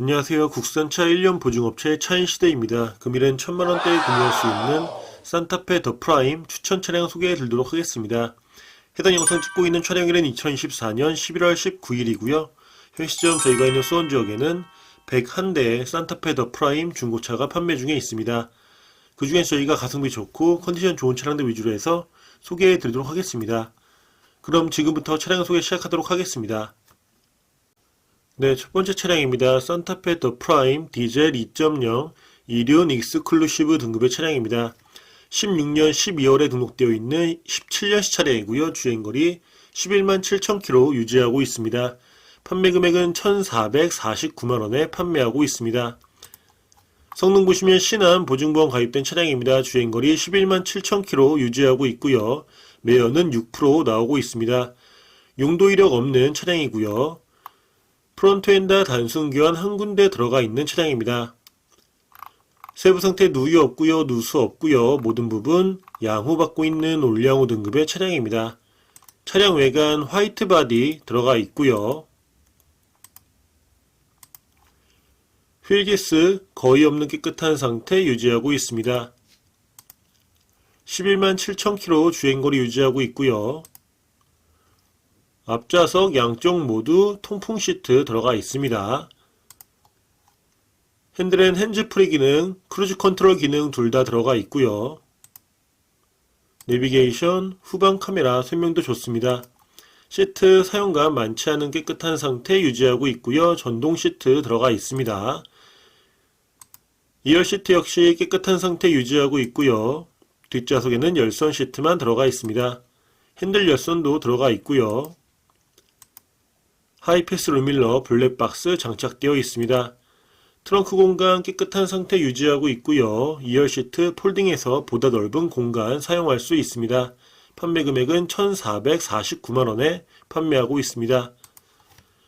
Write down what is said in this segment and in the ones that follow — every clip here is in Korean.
안녕하세요. 국산차 1년 보증업체 차인시대입니다. 금일은 1000만원대에 구매할 수 있는 산타페 더 프라임 추천 차량 소개해 드리도록 하겠습니다. 해당 영상 찍고 있는 촬영일은 2024년 11월 19일이고요. 현 시점 저희가 있는 수원 지역에는 101대의 산타페 더 프라임 중고차가 판매 중에 있습니다. 그 중에서 저희가 가성비 좋고 컨디션 좋은 차량들 위주로 해서 소개해 드리도록 하겠습니다. 그럼 지금부터 차량 소개 시작하도록 하겠습니다. 네, 첫 번째 차량입니다. 산타페 더 프라임 디젤 2.0 이륜 익스클루시브 등급의 차량입니다. 16년 12월에 등록되어 있는 17년식 차량이고요. 주행거리 11만 7천 킬로 유지하고 있습니다. 판매 금액은 1,449만 원에 판매하고 있습니다. 성능 보시면 신한 보증보험 가입된 차량입니다. 주행거리 11만 7천 킬로 유지하고 있고요. 매연은 6% 나오고 있습니다. 용도 이력 없는 차량이고요. 프론트엔다 단순 교환 한 군데 들어가 있는 차량입니다. 세부 상태 누유 없고요, 누수 없고요. 모든 부분 양호 받고 있는 올양호 등급의 차량입니다. 차량 외관 화이트 바디 들어가 있고요. 휠기스 거의 없는 깨끗한 상태 유지하고 있습니다. 11만 7천 킬로 주행거리 유지하고 있고요. 앞좌석 양쪽 모두 통풍 시트 들어가 있습니다. 핸들엔 핸즈프리 기능, 크루즈 컨트롤 기능 둘 다 들어가 있고요. 내비게이션, 후방 카메라 설명도 좋습니다. 시트 사용감 많지 않은 깨끗한 상태 유지하고 있고요. 전동 시트 들어가 있습니다. 2열 시트 역시 깨끗한 상태 유지하고 있고요. 뒷좌석에는 열선 시트만 들어가 있습니다. 핸들 열선도 들어가 있고요. 하이패스 루밀러 블랙박스 장착되어 있습니다. 트렁크 공간 깨끗한 상태 유지하고 있고요. 2열 시트 폴딩해서 보다 넓은 공간 사용할 수 있습니다. 판매 금액은 1,449만원에 판매하고 있습니다.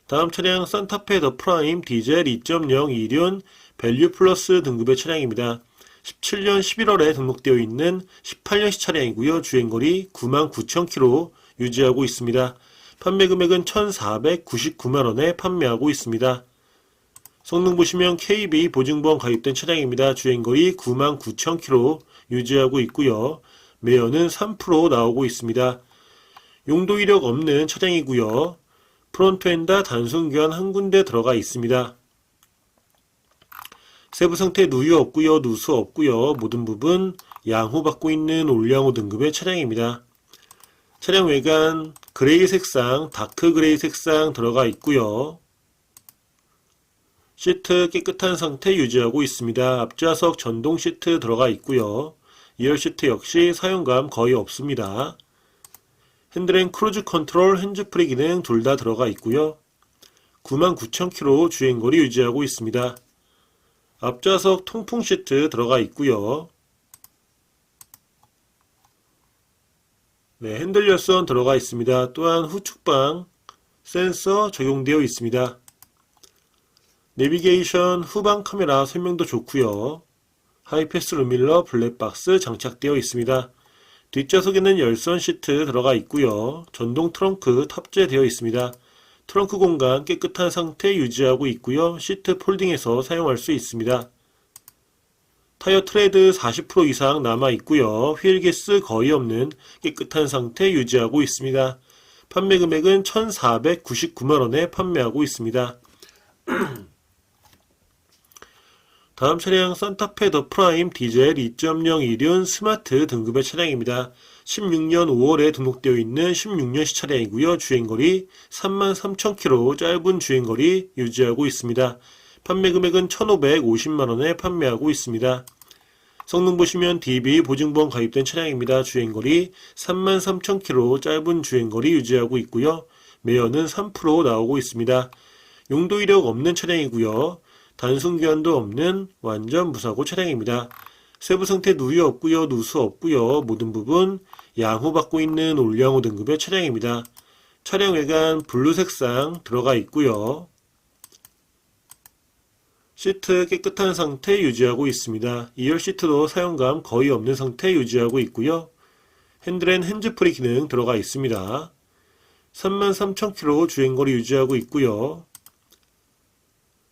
다음 차량 산타페 더 프라임 디젤 2.0 이륜 밸류 플러스 등급의 차량입니다. 17년 11월에 등록되어 있는 18년식 차량이고요. 주행거리 99,000km 유지하고 있습니다. 판매 금액은 1,499만원에 판매하고 있습니다. 성능 보시면 KB 보증보험 가입된 차량입니다. 주행거리 99,000km 유지하고 있고요. 매연은 3% 나오고 있습니다. 용도 이력 없는 차량이고요. 프론트엔다 단순 교환 한 군데 들어가 있습니다. 세부 상태 누유 없고요. 누수 없고요. 모든 부분 양호 받고 있는 올양호 등급의 차량입니다. 차량 외관 그레이 색상, 다크 그레이 색상 들어가 있고요. 시트 깨끗한 상태 유지하고 있습니다. 앞좌석 전동 시트 들어가 있고요. 2열 시트 역시 사용감 거의 없습니다. 핸들엔 크루즈 컨트롤, 핸즈프리 기능 둘 다 들어가 있고요. 99,000km 주행거리 유지하고 있습니다. 앞좌석 통풍 시트 들어가 있고요. 네, 핸들 열선 들어가 있습니다. 또한 후측방 센서 적용되어 있습니다. 내비게이션 후방 카메라 설명도 좋고요. 하이패스 루밀러 블랙박스 장착되어 있습니다. 뒷좌석에는 열선 시트 들어가 있고요. 전동 트렁크 탑재되어 있습니다. 트렁크 공간 깨끗한 상태 유지하고 있고요. 시트 폴딩해서 사용할 수 있습니다. 타이어 트레드 40% 이상 남아 있고요. 휠기스 거의 없는 깨끗한 상태 유지하고 있습니다. 판매 금액은 1,499만 원에 판매하고 있습니다. 다음 차량 산타페 더 프라임 디젤 2.0 이륜 스마트 등급의 차량입니다. 16년 5월에 등록되어 있는 16년식 차량이고요. 주행거리 33,000km 짧은 주행거리 유지하고 있습니다. 판매 금액은 1,550만원에 판매하고 있습니다. 성능 보시면 DB 보증보험 가입된 차량입니다. 주행거리 33,000km 짧은 주행거리 유지하고 있고요. 매연은 3% 나오고 있습니다. 용도 이력 없는 차량이고요. 단순 교환도 없는 완전 무사고 차량입니다. 세부 상태 누유 없고요. 누수 없고요. 모든 부분 양호 받고 있는 올양호 등급의 차량입니다. 차량 외관 블루 색상 들어가 있고요. 시트 깨끗한 상태 유지하고 있습니다. 2열 시트도 사용감 거의 없는 상태 유지하고 있고요. 핸들엔 핸즈프리 기능 들어가 있습니다. 33,000km 주행거리 유지하고 있고요.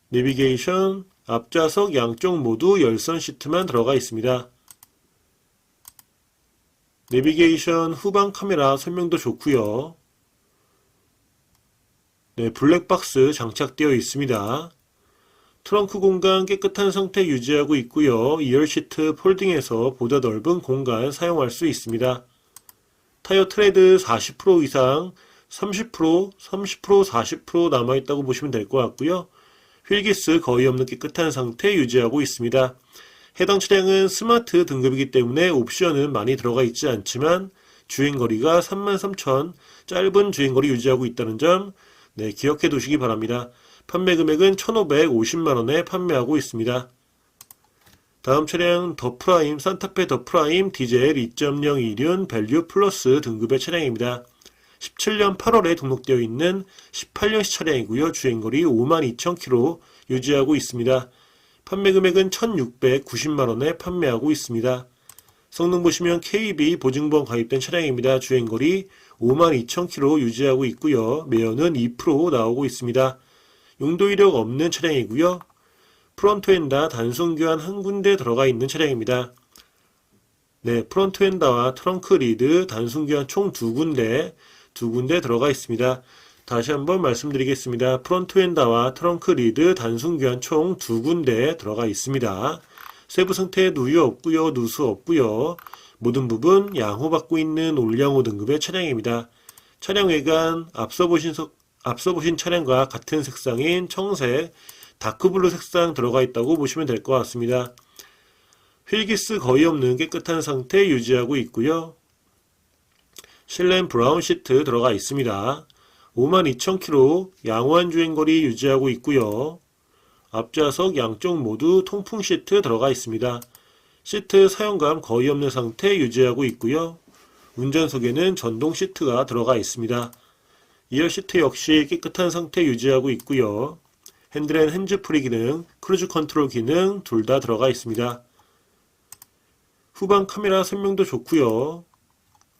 내비게이션, 앞좌석 양쪽 모두 열선 시트만 들어가 있습니다. 내비게이션 후방 카메라 설명도 좋고요. 네, 블랙박스 장착되어 있습니다. 트렁크 공간 깨끗한 상태 유지하고 있고요. 2열 시트 폴딩해서 보다 넓은 공간 사용할 수 있습니다. 타이어 트레드 40% 이상 30%, 30%, 40% 남아있다고 보시면 될 것 같고요. 휠기스 거의 없는 깨끗한 상태 유지하고 있습니다. 해당 차량은 스마트 등급이기 때문에 옵션은 많이 들어가 있지 않지만 주행거리가 33,000 짧은 주행거리 유지하고 있다는 점 네, 기억해 두시기 바랍니다. 판매 금액은 1,550만원에 판매하고 있습니다. 다음 차량 더 프라임 산타페 더 프라임 디젤 2.0 2륜 밸류 플러스 등급의 차량입니다. 17년 8월에 등록되어 있는 18년식 차량이고요. 주행거리 52,000km 유지하고 있습니다. 판매 금액은 1,690만원에 판매하고 있습니다. 성능 보시면 KB 보증보험 가입된 차량입니다. 주행거리 52,000km 유지하고 있고요. 매연은 2% 나오고 있습니다. 용도 이력 없는 차량이고요. 프론트 엔다 단순 교환 한 군데 들어가 있는 차량입니다. 네, 프론트 엔다와 트렁크 리드 단순 교환 총 두 군데, 두 군데 들어가 있습니다. 다시 한번 말씀드리겠습니다. 프론트 엔다와 트렁크 리드 단순 교환 총 두 군데 들어가 있습니다. 세부 상태 누유 없고요, 누수 없고요. 모든 부분 양호받고 있는 올양호 등급의 차량입니다. 차량 외관 앞서 보신 석- 앞서 보신 차량과 같은 색상인 청색 다크블루 색상 들어가 있다고 보시면 될 것 같습니다. 휠기스 거의 없는 깨끗한 상태 유지하고 있고요. 실내 브라운 시트 들어가 있습니다. 52,000km 양호한 주행거리 유지하고 있고요. 앞좌석 양쪽 모두 통풍 시트 들어가 있습니다. 시트 사용감 거의 없는 상태 유지하고 있고요. 운전석에는 전동 시트가 들어가 있습니다. 2열 시트 역시 깨끗한 상태 유지하고 있고요. 핸들앤 핸즈프리 기능, 크루즈 컨트롤 기능 둘 다 들어가 있습니다. 후방 카메라 설명도 좋고요.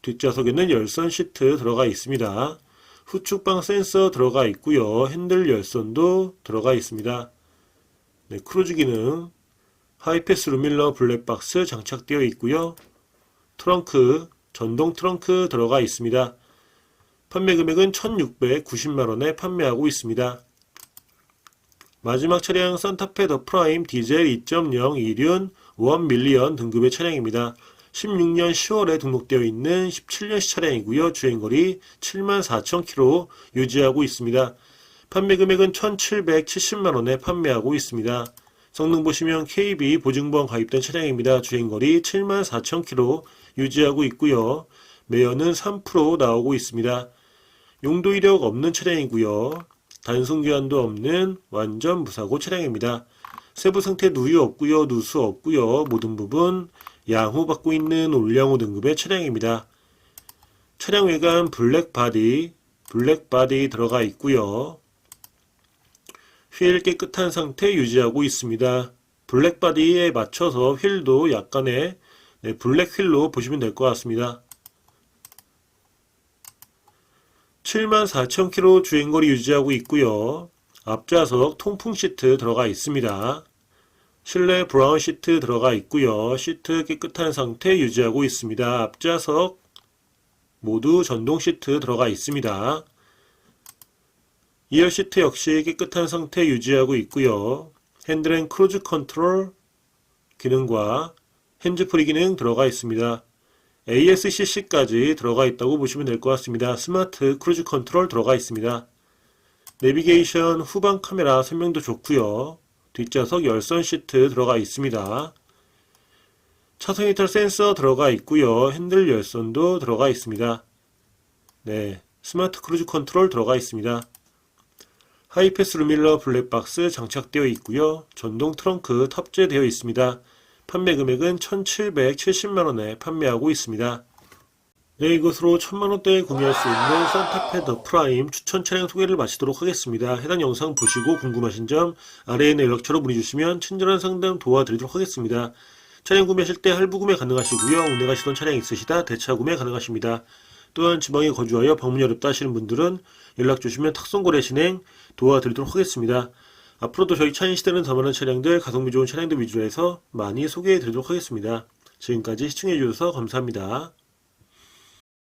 뒷좌석에는 열선 시트 들어가 있습니다. 후측방 센서 들어가 있고요. 핸들 열선도 들어가 있습니다. 네, 크루즈 기능, 하이패스 루밀러 블랙박스 장착되어 있고요. 트렁크, 전동 트렁크 들어가 있습니다. 판매 금액은 1,690만원에 판매하고 있습니다. 마지막 차량 산타페 더 프라임 디젤 2.0 2륜 1 밀리언 등급의 차량입니다. 16년 10월에 등록되어 있는 17년식 차량이고요. 주행거리 74,000km 유지하고 있습니다. 판매 금액은 1,770만원에 판매하고 있습니다. 성능 보시면 KB 보증보험 가입된 차량입니다. 주행거리 74,000km 유지하고 있고요. 매연은 3% 나오고 있습니다. 용도 이력 없는 차량이고요. 단순 교환도 없는 완전 무사고 차량입니다. 세부 상태 누유 없고요. 누수 없고요. 모든 부분 양호 받고 있는 올양호 등급의 차량입니다. 차량 외관 블랙 바디, 블랙 바디 들어가 있고요. 휠 깨끗한 상태 유지하고 있습니다. 블랙 바디에 맞춰서 휠도 약간의 네, 블랙 휠로 보시면 될 것 같습니다. 74,000km 주행거리 유지하고 있고요. 앞좌석 통풍 시트 들어가 있습니다. 실내 브라운 시트 들어가 있고요. 시트 깨끗한 상태 유지하고 있습니다. 앞좌석 모두 전동 시트 들어가 있습니다. 2열 시트 역시 깨끗한 상태 유지하고 있고요. 핸들앤 크루즈 컨트롤 기능과 핸즈프리 기능 들어가 있습니다. ASCC까지 들어가 있다고 보시면 될 것 같습니다. 스마트 크루즈 컨트롤 들어가 있습니다. 내비게이션 후방 카메라 설명도 좋고요. 뒷좌석 열선 시트 들어가 있습니다. 차선 이탈 센서 들어가 있고요. 핸들 열선도 들어가 있습니다. 네, 스마트 크루즈 컨트롤 들어가 있습니다. 하이패스 루밀러 블랙박스 장착되어 있고요. 전동 트렁크 탑재되어 있습니다. 판매 금액은 1,770만원에 판매하고 있습니다. 네, 이것으로 1000만원대에 구매할 수 있는 산타페 더 프라임 추천 차량 소개를 마치도록 하겠습니다. 해당 영상 보시고 궁금하신 점 아래에 있는 연락처로 문의 주시면 친절한 상담 도와드리도록 하겠습니다. 차량 구매하실 때 할부 구매 가능하시고요. 운행하시던 차량 있으시다 대차 구매 가능하십니다. 또한 지방에 거주하여 방문이 어렵다 하시는 분들은 연락 주시면 탁송거래 진행 도와드리도록 하겠습니다. 앞으로도 저희 차인시대는 더 많은 차량들, 가성비 좋은 차량들 위주로 해서 많이 소개해 드리도록 하겠습니다. 지금까지 시청해 주셔서 감사합니다.